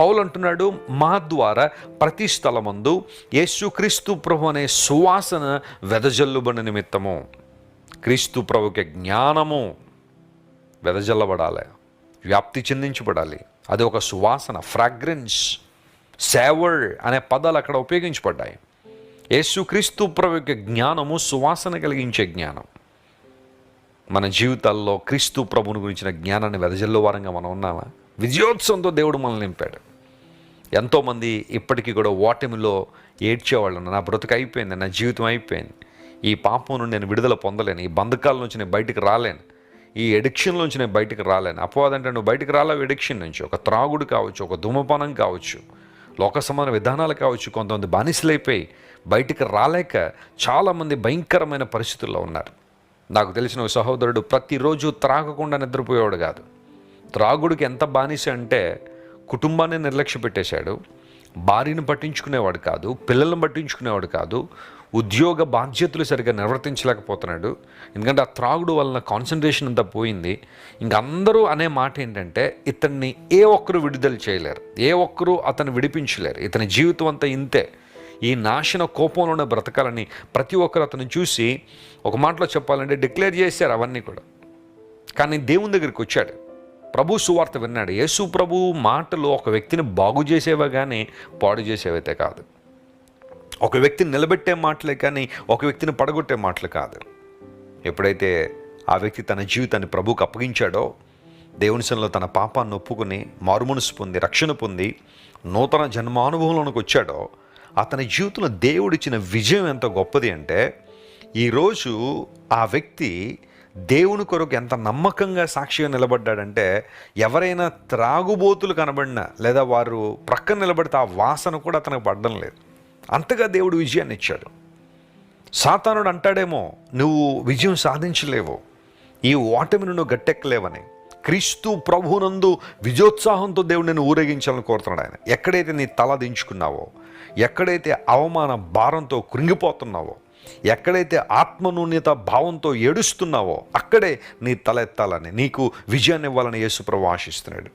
పౌలు అంటున్నాడు మా ద్వారా ప్రతి స్థలమందు యేసుక్రీస్తు ప్రభు అనే సువాసన వెదజల్లుబడి నిమిత్తము. క్రీస్తు ప్రభుకి జ్ఞానము వెదజల్లబడాలి వ్యాప్తి చెందించబడాలి. అది ఒక సువాసన ఫ్రాగ్రెన్స్ సేవర్ అనే పదాలు అక్కడ ఉపయోగించబడ్డాయి. యేసుక్రీస్తు ప్రభు యొక్క జ్ఞానము సువాసన కలిగించే జ్ఞానం. మన జీవితాల్లో క్రీస్తు ప్రభుని గురించిన జ్ఞానాన్ని వెదజల్లు వారంగా మనం ఉన్నామా? విజయోత్సవంతో దేవుడు మనల్ని నింపాడు. ఎంతోమంది ఇప్పటికీ కూడా ఓటమిలో ఏడ్చేవాళ్ళు నా బ్రతుకు అయిపోయింది నా జీవితం అయిపోయింది. ఈ పాపం నుండి నేను విడుదల పొందలేను. ఈ బంధకాల నుంచి నేను బయటకు రాలేను. ఈ ఎడిక్షన్ నుంచి నేను బయటకు రాలేను. అపోదంటే నువ్వు బయటకు రాలేవు ఎడిక్షన్ నుంచి. ఒక త్రాగుడు కావచ్చు ఒక ధూమపానం కావచ్చు లోక సమాన విధానాలు కావచ్చు కొంతమంది బానిసలైపోయి బయటికి రాలేక చాలామంది భయంకరమైన పరిస్థితుల్లో ఉన్నారు. నాకు తెలిసిన సహోదరుడు ప్రతిరోజు త్రాగకుండా నిద్రపోయేవాడు కాదు. త్రాగుడికి ఎంత బానిస అంటే కుటుంబాన్ని నిర్లక్ష్య పెట్టేశాడు. భార్యను పట్టించుకునేవాడు కాదు పిల్లలను పట్టించుకునేవాడు కాదు ఉద్యోగ బాధ్యతలు సరిగ్గా నిర్వర్తించలేకపోతున్నాడు. ఎందుకంటే ఆ త్రాగుడు వలన కాన్సన్ట్రేషన్ అంతా పోయింది. ఇంక అందరూ అనే మాట ఏంటంటే ఇతన్ని ఏ ఒక్కరు విడుదల చేయలేరు. ఏ ఒక్కరూ అతను విడిపించలేరు. ఇతని జీవితం అంతా ఇంతే. ఈ నాశన కోపంలోనే బ్రతకాలని ప్రతి ఒక్కరు అతను చూసి ఒక మాటలో చెప్పాలంటే డిక్లేర్ చేశారు అవన్నీ కూడా. కానీ దేవుని దగ్గరికి వచ్చాడు. ప్రభు సువార్త విన్నాడు. యేసు ప్రభు మాటలు ఒక వ్యక్తిని బాగు చేసేవా కానీ పాడు చేసేవైతే కాదు. ఒక వ్యక్తిని నిలబెట్టే మాటలే కానీ ఒక వ్యక్తిని పడగొట్టే మాటలు కాదు. ఎప్పుడైతే ఆ వ్యక్తి తన జీవితాన్ని ప్రభువుకు అప్పగించాడో దేవుని సన్నిలో తన పాపాన్ని ఒప్పుకుని మారుమనసు పొంది రక్షణ పొంది నూతన జన్మానుభవంలోనికి వచ్చాడో అతని జీవితంలో దేవుడిచ్చిన విజయం ఎంత గొప్పది అంటే ఈరోజు ఆ వ్యక్తి దేవుని కొరకు ఎంత నమ్మకంగా సాక్షిగా నిలబడ్డాడంటే ఎవరైనా త్రాగుబోతులు కనబడినా లేదా వారు ప్రక్కన నిలబడితే ఆ వాసన కూడా అతనికి పడడం లేదు. అంతగా దేవుడు విజయాన్ని ఇచ్చాడు. సాతానుడు అంటాడేమో నువ్వు విజయం సాధించలేవు. ఈ ఓటమిని నువ్వు గట్టెక్కలేవని. క్రీస్తు ప్రభునందు విజయోత్సాహంతో దేవుడు నేను ఊరేగించాలని కోరుతున్నాడు ఆయన. ఎక్కడైతే నీ తల దించుకున్నావో ఎక్కడైతే అవమాన భారంతో కృంగిపోతున్నావో ఎక్కడైతే ఆత్మనూన్యత భావంతో ఏడుస్తున్నావో అక్కడే నీ తల ఎత్తాలని నీకు విజయాన్ని ఇవ్వాలని యేసుప్రభు ఆశిస్తున్నాడు.